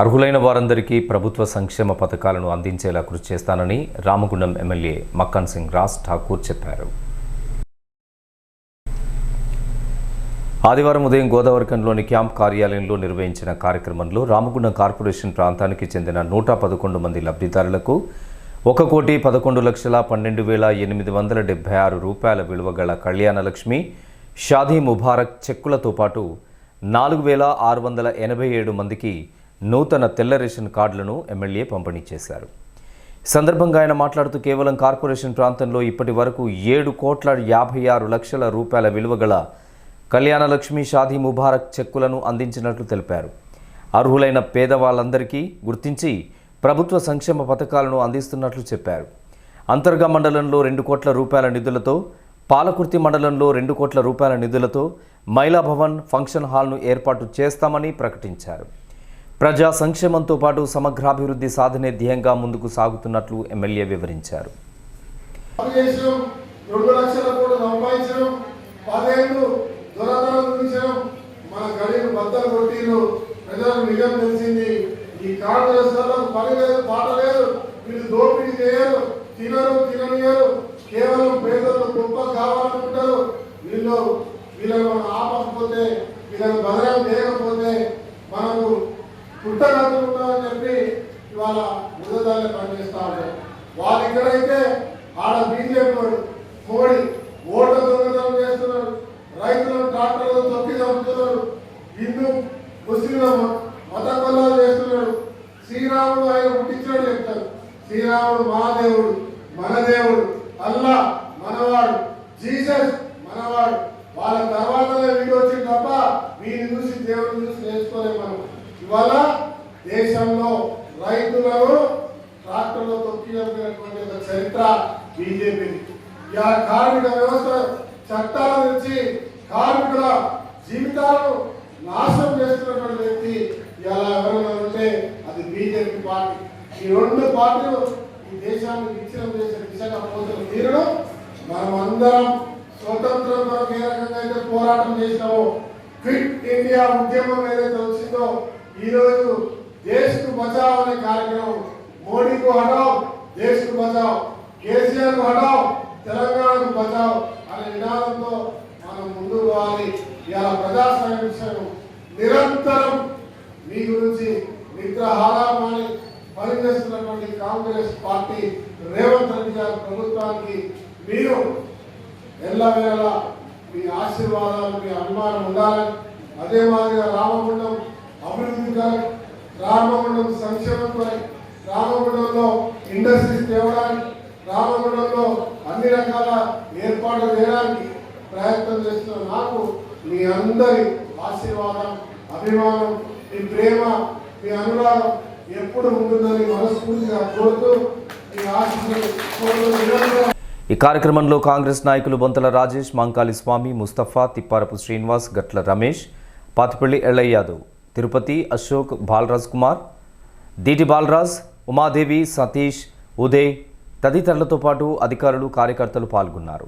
అర్హులైన వారందరికీ ప్రభుత్వ సంక్షేమ పథకాలను అందించేలా కృషి చేస్తానని రామగుండం ఎమ్మెల్యే మక్కన్ సింగ్ రాజ్ ఠాకూర్ చెప్పారు. ఆదివారం ఉదయం గోదావరికంలోని క్యాంప్ కార్యాలయంలో నిర్వహించిన కార్యక్రమంలో రామగుండం కార్పొరేషన్ ప్రాంతానికి చెందిన నూట పదకొండు మంది లబ్ధిదారులకు ఒక కోటి పదకొండు లక్షల పన్నెండు వేల ఎనిమిది వందల డెబ్బై ఆరు రూపాయల విలువ గల కళ్యాణలక్ష్మి షాదీ ముబారక్ చెక్కులతో పాటు నాలుగు వేల ఆరు వందల ఎనభై ఏడు మందికి నూతన తెల్ల రేషన్ కార్డులను ఎమ్మెల్యే పంపిణీ చేశారు. సందర్భంగా ఆయన మాట్లాడుతూ కేవలం కార్పొరేషన్ ప్రాంతంలో ఇప్పటి వరకు ఏడు కోట్ల యాభై ఆరు లక్షల రూపాయల విలువ గల కళ్యాణలక్ష్మి షాదీ ముబారక్ చెక్కులను అందించినట్లు తెలిపారు. అర్హులైన పేదవాళ్ళందరికీ గుర్తించి ప్రభుత్వ సంక్షేమ పథకాలను అందిస్తున్నట్లు చెప్పారు. అంతర్గా మండలంలో రెండు కోట్ల రూపాయల నిధులతో పాలకుర్తి మండలంలో రెండు కోట్ల రూపాయల నిధులతో మహిళా భవన్ ఫంక్షన్ హాల్ను ఏర్పాటు చేస్తామని ప్రకటించారు. ప్రజా సంక్షేమంతో పాటు సమగ్రాభివృద్ధి సాధనే ధ్యేయంగా ముందుకు సాగుతున్నట్లు ఎమ్మెల్యే వివరించారు. ఈ కాంగ్రెస్ పని లేదు పాట లేదు. వీళ్ళు దోపిడీ చేయరు తినరు తిననియరు. కేవలం పేదలు గొప్ప కావాలనుకుంటారు. వీళ్ళు వీళ్ళని మనం ఆపకపోతే వీళ్ళని బదనం చేయకపోతే పుట్టగలుగుతున్నామని చెప్పి ఇవాళ ఉదయాన్నే పనిచేస్తా ఉంటారు వాళ్ళు ఇక్కడైతే ఆడ బీజేపీ వాడు మోడీ ఓట్ల దొంగతనం చేస్తున్నారు రైతులను ట్రాక్టర్లు తొక్కి చంపుతున్నారు హిందూ ముస్లింల మత కొల్లాలు చేస్తున్నాడు. శ్రీరాముడు ఆయన పుట్టించాడు చెప్తారు. శ్రీరాముడు మహాదేవుడు మన దేవుడు అల్లా మనవాడు జీసస్ మనవాడు. వాళ్ళ తర్వాతనే వీడు వచ్చింది తప్ప వీడిని చూసి దేవుడిని చూసి నేర్చుకోలేము మనం. ఇవాళ దేశంలో రైతులను ట్రాక్టర్లో తొక్కినటువంటి ఒక చరిత్ర బీజేపీ ఆ కార్మిక వ్యవస్థ చట్టాల నుంచి కార్మికుల జీవితాలను నాశనం చేస్తున్నటువంటి వ్యక్తి ఇలా ఎవరైనా ఉంటే అది బీజేపీ పార్టీ. ఈ రెండు పార్టీలు ఈ దేశాన్ని విచ్ఛిన్నం చేసే దిశగా పోతున్న తీరును మనం అందరం స్వతంత్రం కొరకు ఏ రకంగా అయితే పోరాటం చేసినామో క్విట్ ఇండియా ఉద్యమం ఏదైతే వచ్చిందో ఈరోజు దేశకు బచావ్ అనే కార్యక్రమం మోడీకు హటావ్ దేశ్కు బచావ్ కేసీఆర్కు హటావ్ తెలంగాణకు బచావ్ అనే నినాదంతో మనం ముందుకు పోవాలి ఇలా ప్రజా సంరక్షణ నిరంతరం మీ గురించి నిద్రహారామాని పనిచేస్తున్నటువంటి కాంగ్రెస్ పార్టీ రేవంత్ రెడ్డి గారి ప్రభుత్వానికి మీరు ఎల్లవేళలా మీ ఆశీర్వాదాలు మీ అభిమానం ఉండాలని అదే మాదిరిగా రామగుండం అభివృద్ధి కొరకు రామగుండం సంక్షేమం కొరకు తేవడానికి రామగుండంలో అన్ని రకాల ఏర్పాట్లు చేయడానికి ప్రయత్నం చేస్తున్న నాకు మీ అందరి ఆశీర్వాదం అభిమానం మీ ప్రేమ మీ అనురాగం ఎప్పుడు ఉంటుందని మనస్ఫూర్తిగా కోరుతూ మీ ఆశీస్సులు కోరుతూ ఈ కార్యక్రమంలో కాంగ్రెస్ నాయకులు బొంతల రాజేష్ మంకాలి స్వామి ముస్తఫా తిప్పారపు శ్రీనివాస్ గట్ల రమేష్ పాతిపల్లి ఎల్లయ్య యాదవ్ తిరుపతి అశోక్ బాలరాజ్ కుమార్ దీటి బాలరాజ్ ఉమాదేవి సతీష్ ఉదయ్ తదితరులతో పాటు అధికారులు కార్యకర్తలు పాల్గొన్నారు.